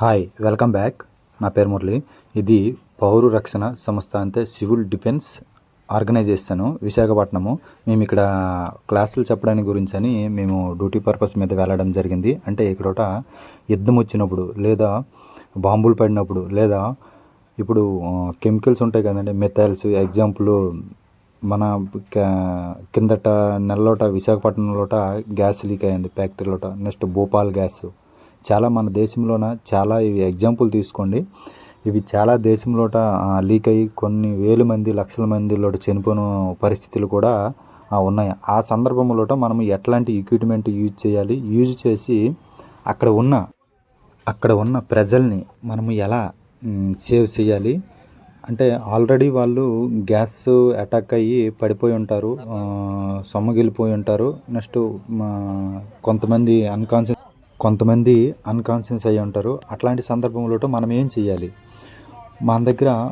Hi welcome back నా పేరు మురళి. ఇది పౌరు రక్షణ సంస్థ అంటే సివిల్ డిఫెన్స్ ఆర్గనైజేషన్ విశాఖపట్నము. మేము ఇక్కడ క్లాసులు చెప్పడానికి గురించి అని మేము డ్యూటీ పర్పస్ మీద వెళ్ళడం జరిగింది. అంటే ఇక్కడ యుద్ధం వచ్చినప్పుడు లేదా బాంబులు పడినప్పుడు లేదా ఇప్పుడు కెమికల్స్ ఉంటాయి కదండి మెథైల్స్ ఎగ్జాంపుల్ మన కిందట నెలలోట విశాఖపట్నంలోట గ్యాస్ లీక్ అయింది ఫ్యాక్టరీలోట. Next Bhopal gas. చాలా మన దేశంలోన చాలా ఇవి ఎగ్జాంపుల్ తీసుకోండి. ఇవి చాలా దేశంలోట లీక్ అయ్యి కొన్ని వేల మంది లక్షల మందిలోట చనిపోయిన పరిస్థితులు కూడా ఉన్నాయి. ఆ సందర్భంలోట మనం ఎట్లాంటి ఎక్విప్మెంట్ యూజ్ చేయాలి? యూజ్ చేసి అక్కడ ఉన్న అక్కడ ఉన్న ప్రజల్ని మనము ఎలా సేవ్ చేయాలి? అంటే ఆల్రెడీ వాళ్ళు గ్యాస్ అటాక్ అయ్యి పడిపోయి ఉంటారు సొమ్మగిలిపోయి ఉంటారు. నెక్స్ట్ మా కొంతమంది అన్కాన్షియస్ కొంతమంది అన్కాన్షియస్ అయ్యి ఉంటారు. అట్లాంటి సందర్భంలో మనం ఏం చేయాలి మన దగ్గర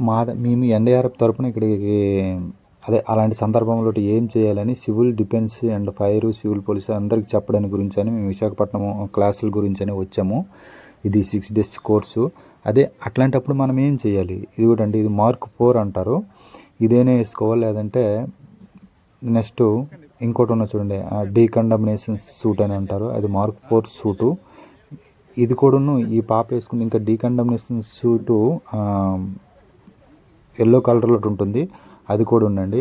మా ద- మేము ఎన్డీఆర్ఎఫ్ తరపున ఇక్కడికి అదే అలాంటి సందర్భంలో ఏం చేయాలని civil defence and fire civil police అందరికి చెప్పడానికి గురించి అని మేము విశాఖపట్నం క్లాసుల గురించి అని వచ్చాము. ఇది సిక్స్ డేస్ కోర్సు. అదే అట్లాంటప్పుడు మనం ఏం చేయాలి ఇది కూడా అండి ఇది మార్క్ ఫోర్ అంటారు. ఇదేనే వేసుకోవాలి లేదంటే నెక్స్ట్ ఇంకోటి ఉన్న చూడండి డీకండమినేషన్ సూట్ అని అంటారు అది మార్క్ ఫోర్ సూటు. ఇది కూడాను ఈ పాప వేసుకుంది ఇంకా డీకండమినేషన్ సూటు ఎల్లో కలర్లో ఉంటుంది అది కూడా ఉండండి.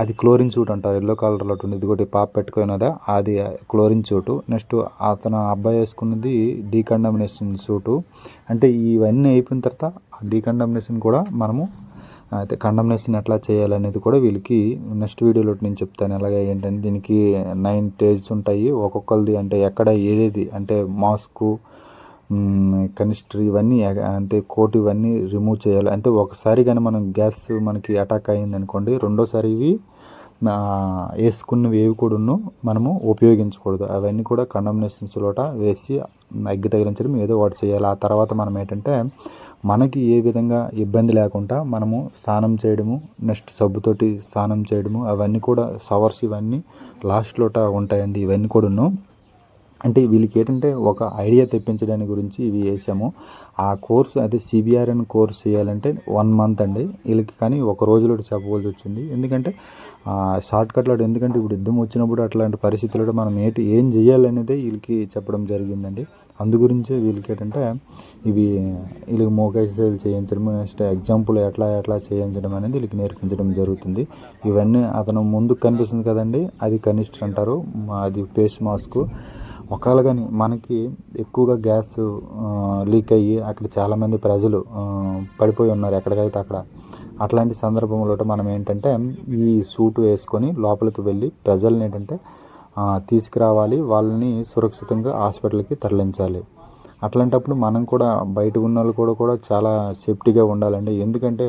అది క్లోరిన్ సూట్ అంటారు ఎల్లో కలర్లో ఉంటుంది ఇది ఒకటి పాప పెట్టుకున్నదా అది క్లోరిన్ సూటు. నెక్స్ట్ అతను అబ్బాయి వేసుకున్నది డీకండమినేషన్ సూటు. అంటే ఇవన్నీ అయిపోయిన తర్వాత డీకండమినేషన్ కూడా మనము అయితే కండమ్నేషన్ ఎట్లా చేయాలనేది కూడా వీళ్ళకి నెక్స్ట్ వీడియోలో నేను చెప్తాను. ఎలాగ ఏంటంటే దీనికి నైన్ టేజ్స్ ఉంటాయి. ఒక్కొక్కరిది అంటే ఎక్కడ ఏదేది అంటే మాస్కు కనిస్టర్ ఇవన్నీ అంటే కోట్ ఇవన్నీ రిమూవ్ చేయాలి. అంటే ఒకసారి కానీ మనం గ్యాస్ మనకి అటాక్ అయింది అనుకోండి రెండోసారి ఇవి వేసుకున్నవి ఏవి కూడాను మనము ఉపయోగించకూడదు. అవన్నీ కూడా కండమినేషన్స్ లోట వేసి అగ్గి తగిలించడం ఏదో ఒకటి చేయాలి. ఆ తర్వాత మనం ఏంటంటే మనకి ఏ విధంగా ఇబ్బంది లేకుండా మనము స్నానం చేయడము నెక్స్ట్ సబ్బుతోటి స్నానం చేయడము అవన్నీ కూడా షవర్స్ ఇవన్నీ లాస్ట్ లోట ఉంటాయండి. ఇవన్నీ కూడాను అంటే వీళ్ళకి ఏంటంటే ఒక ఐడియా తెప్పించడానికి గురించి ఇవి వేసాము. ఆ కోర్స్ అదే సిబిఆర్ఎన్ కోర్స్ చేయాలంటే వన్ మంత్ అండి. వీళ్ళకి కానీ ఒక రోజులో చెప్పవలసి వచ్చింది. ఎందుకంటే షార్ట్ కట్లో ఎందుకంటే ఇప్పుడు యుద్ధం వచ్చినప్పుడు అట్లాంటి పరిస్థితుల్లో మనం ఏంటి ఏం చేయాలనేదే వీళ్ళకి చెప్పడం జరిగిందండి. అందు గురించే వీళ్ళకి ఏంటంటే ఇవి వీళ్ళకి మోకేసాలు చేయించడం నెక్స్ట్ ఎగ్జాంపుల్ ఎట్లా ఎట్లా చేయించడం అనేది వీళ్ళకి నేర్పించడం జరుగుతుంది. ఇవన్నీ అతను ముందుకు కనిపిస్తుంది కదండి. అది కనిష్ట అంటారు. మా- అది ఫేస్ మాస్క్. ఒకవేళ కానీ మనకి ఎక్కువగా గ్యాస్ లీక్ అయ్యి అక్కడ చాలామంది ప్రజలు పడిపోయి ఉన్నారు ఎక్కడికైతే అక్కడ. అట్లాంటి సందర్భంలో మనం ఏంటంటే ఈ సూట్ వేసుకొని లోపలికి వెళ్ళి ప్రజల్ని ఏంటంటే తీసుకురావాలి వాళ్ళని సురక్షితంగా హాస్పిటల్కి తరలించాలి. అట్లాంటప్పుడు మనం కూడా బయట ఉన్న వాళ్ళు కూడా కూడా చాలా సేఫ్టీగా ఉండాలండి. ఎందుకంటే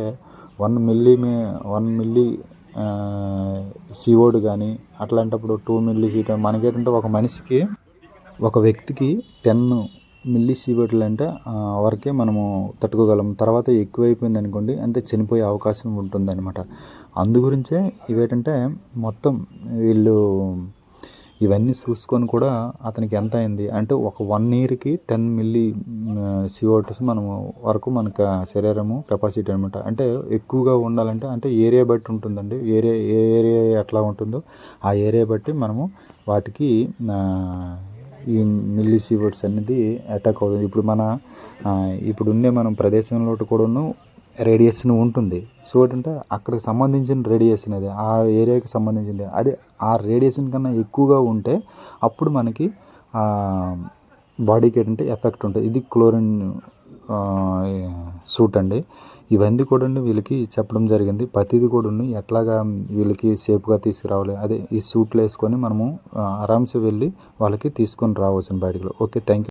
వన్ మిల్లీ మే వన్ మిల్లీ సీఓడు కానీ అట్లాంటప్పుడు టూ మిల్లీ సీట్ మనకేంటంటే ఒక మనిషికి ఒక వ్యక్తికి టెన్ మిల్లీ సీబెట్లు అంటే వరకే మనము తట్టుకోగలం. తర్వాత ఎక్కువైపోయింది అనుకోండి అంటే చనిపోయే అవకాశం ఉంటుందన్నమాట. అందు గురించే ఇవేటంటే మొత్తం వీళ్ళు ఇవన్నీ చూసుకొని కూడా అతనికి ఎంత అయింది? అంటే ఒక వన్ ఇయర్కి టెన్ మిల్లీ సిఓటస్ మనము వరకు మనకు శరీరము కెపాసిటీ అనమాట అంటే ఎక్కువగా ఉండాలంటే అంటే ఏరియా బట్టి ఉంటుందండి. ఏరియా ఏ ఏరియా ఎట్లా ఉంటుందో ఆ ఏరియా బట్టి మనము వాటికి ఈ మిల్లీ సీవర్డ్స్ అనేది అటాక్ అవుతుంది. ఇప్పుడు మన ఇప్పుడు ఉండే మనం ప్రదేశంలో కూడాను రేడియేషన్ ఉంటుంది. సో ఏంటంటే అక్కడికి సంబంధించిన రేడియేషన్ అది ఆ ఏరియాకి సంబంధించింది అదే ఆ రేడియేషన్ కన్నా ఎక్కువగా ఉంటే అప్పుడు మనకి బాడీకి ఏంటంటే ఎఫెక్ట్ ఉంటుంది. ఇది క్లోరిన్ సూట్ అండి. ఇవన్నీ కూడా వీళ్ళకి చెప్పడం జరిగింది. ప్రతిదీ కూడా ఎట్లాగా వీళ్ళకి సేఫ్గా తీసుకురావాలి అదే ఈ సూట్లు వేసుకొని మనము ఆరామ్స్ ఆరామ్సే వెళ్ళి వాళ్ళకి తీసుకొని రావచ్చు బయటకు. Okay thank you